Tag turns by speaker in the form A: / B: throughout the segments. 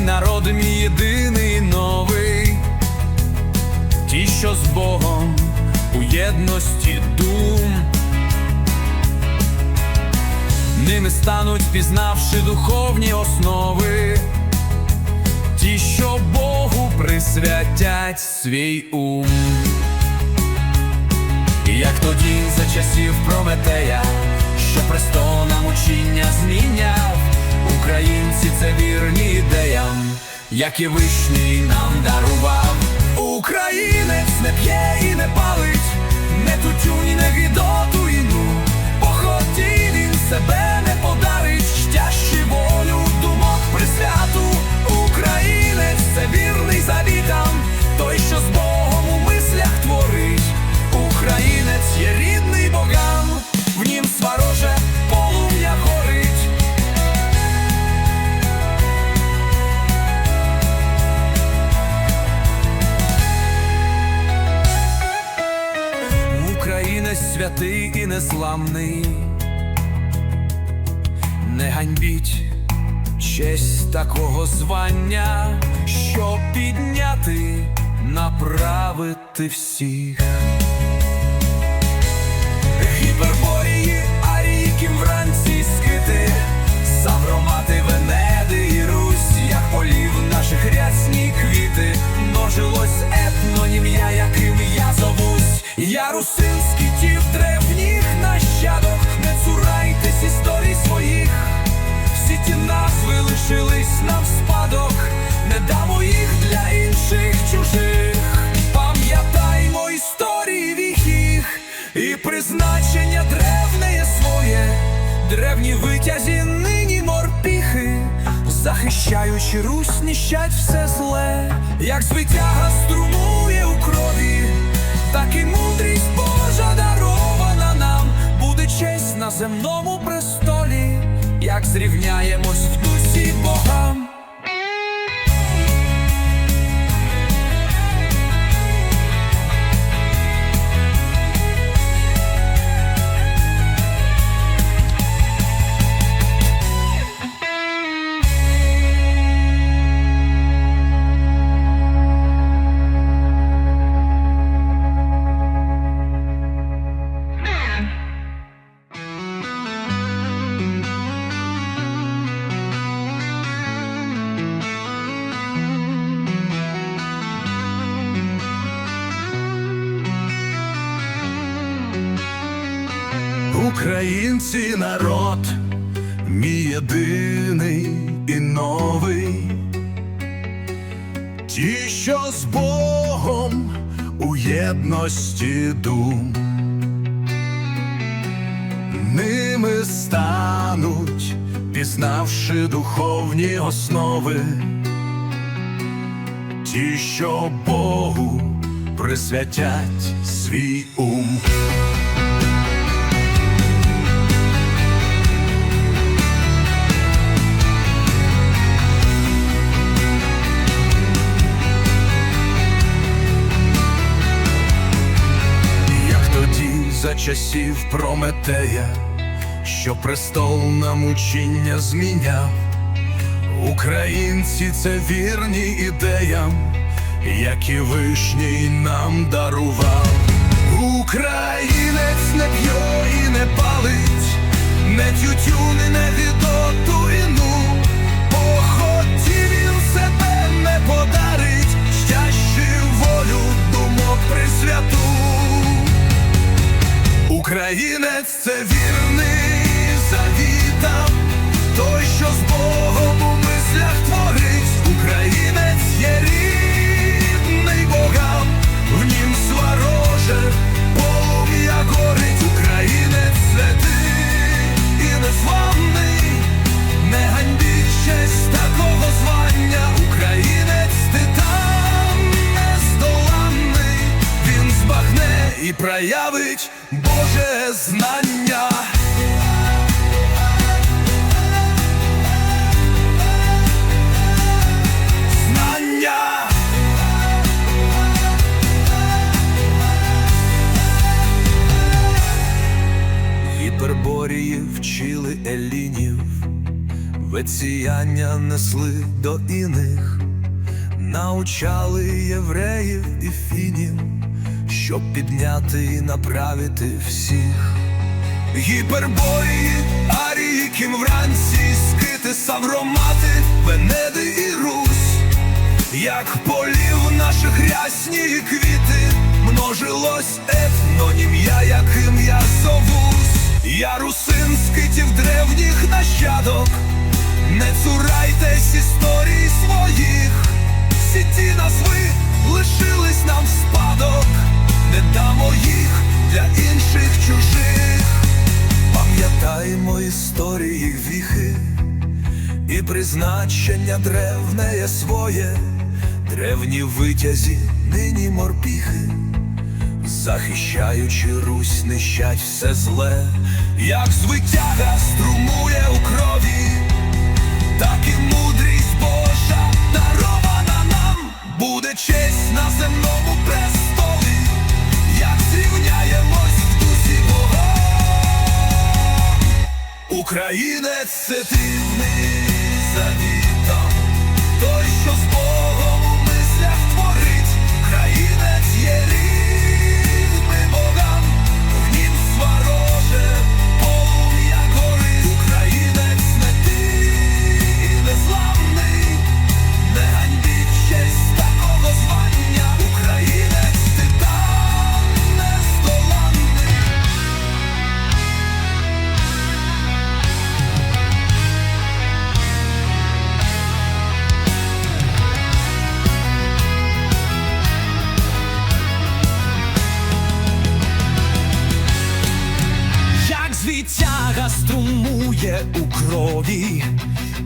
A: народ, мій єдиний новий, ті, що з Богом у єдності дум, ними стануть, пізнавши духовні основи, ті, що Богу присвятять свій ум. Як тоді за часів Прометея, що престолом учіння зміняв, українці це вірні ідеям, і вишній нам дарував. Українець не незламний, не ганьбіть честь такого звання, щоб підняти, направити всіх. Гіперборії, арії, ким вранці скити, Савромати, Венеди і Русь, як полів наших рясні квіти, множилось етнонім'я, яким я зовусь. Я русинський всі ті назви лишились нам спадок, не дамо їх для інших чужих. Пам'ятаймо історії їх і призначення древне є своє, древні витязі нині морпіхи, захищаючи Русь, ніщать все зле, як звитяга струмує у крові, так і мудрість Божа дарована нам, буде честь на земному як зрівняємось
B: Українці народ, мій єдиний і новий, ті, що з Богом у єдності дум, ними стануть, пізнавши духовні основи, ті, що Богу присвятять свій ум. Часів Прометея, що престол на мучіння зміняв, українці це вірні ідеям, як і вишній нам дарував. Українець не п'є і не палить, не тютюн і не відоту іну, поході він себе не подарить, щащи волю думок присвяту. Українець це вірний завітам, той, що з Богом у мислях творить. Українець є рідний богам, в нім свароже полум'я горить. Українець святий і незламний, не ганьбіть честь такого звання. Українець титан нездоланний, він збагне і проявить Боже знання. Знання. Гіперборії вчили елінів, веціяння несли до іних, научали євреїв і щоб підняти і направити всіх. Гіпербої, арії, кімвранці, скити, савромати, венеди і русь, як полів наших рясні квіти, множилось етнонім'я, яким я призначення древне є своє, древні витязі, нині морпіхи, захищаючи Русь, нищать все зле, як звитяга струмує у крові, так і мудрість Божа дарована нам, буде честь на земному престолі, як зрівняємось в дусі Бога. Українець це дивний
C: Sadi. Крові,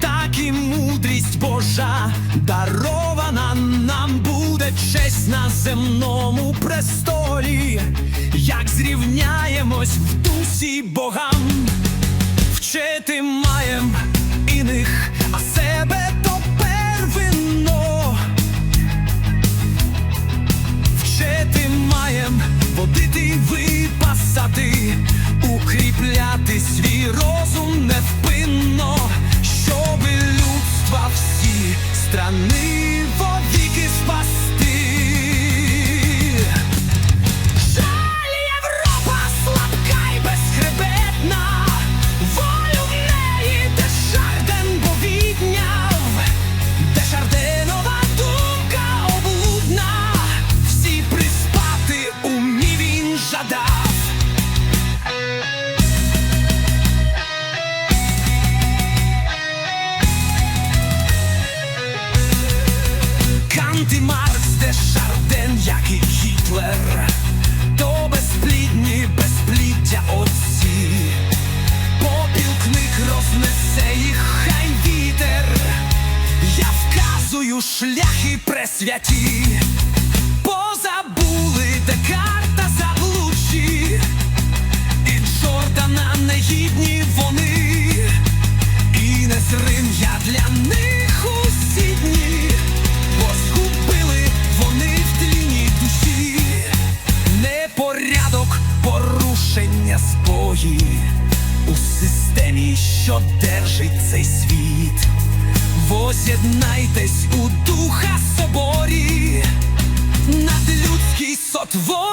C: так і мудрість Божа дарована нам буде честь на земному престолі, як зрівняємось в дусі богам, вчити маєм іних, а себе то первинно. Вчити маєм водити, випасати, укріпляти свій розум невпинно, щоби людства всі страни вовіки спасти. І Маркс, де Шарден, як і Гітлер, то безплідні, безпліддя отці, попіл книг рознесе їх хай вітер, я вказую шляхи пресвяті, позабули Декарта заблудші, і Джордана негідні вони, і не зрим я для них що держить цей світ. Воз'єднайтесь у духа соборі, над людський сотвор.